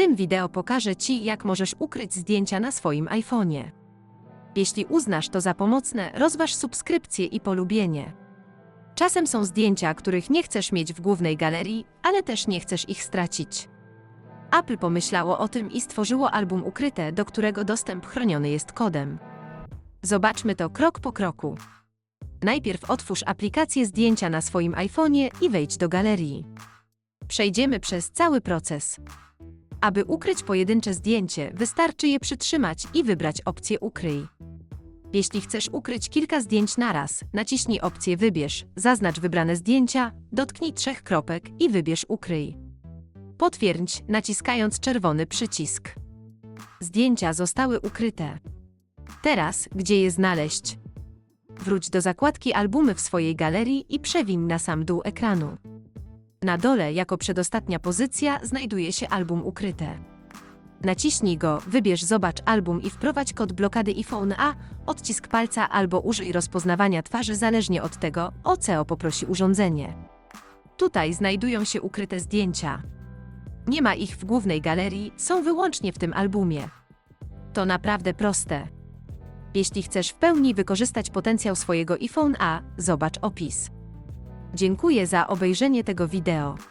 tym wideo pokażę Ci, jak możesz ukryć zdjęcia na swoim iPhone'ie. Jeśli uznasz to za pomocne, rozważ subskrypcję i polubienie. Czasem są zdjęcia, których nie chcesz mieć w głównej galerii, ale też nie chcesz ich stracić. Apple pomyślało o tym i stworzyło album ukryte, do którego dostęp chroniony jest kodem. Zobaczmy to krok po kroku. Najpierw otwórz aplikację zdjęcia na swoim iPhone'ie i wejdź do galerii. Przejdziemy przez cały proces. Aby ukryć pojedyncze zdjęcie, wystarczy je przytrzymać i wybrać opcję Ukryj. Jeśli chcesz ukryć kilka zdjęć naraz, naciśnij opcję Wybierz, zaznacz wybrane zdjęcia, dotknij trzech kropek i wybierz Ukryj. Potwierdź, naciskając czerwony przycisk. Zdjęcia zostały ukryte. Teraz, gdzie je znaleźć? Wróć do zakładki Albumy w swojej galerii i przewiń na sam dół ekranu. Na dole, jako przedostatnia pozycja, znajduje się album ukryte. Naciśnij go, wybierz Zobacz album i wprowadź kod blokady iPhone A, odcisk palca albo użyj rozpoznawania twarzy zależnie od tego, o co poprosi urządzenie. Tutaj znajdują się ukryte zdjęcia. Nie ma ich w głównej galerii, są wyłącznie w tym albumie. To naprawdę proste. Jeśli chcesz w pełni wykorzystać potencjał swojego iPhone A, zobacz opis. Dziękuję za obejrzenie tego wideo.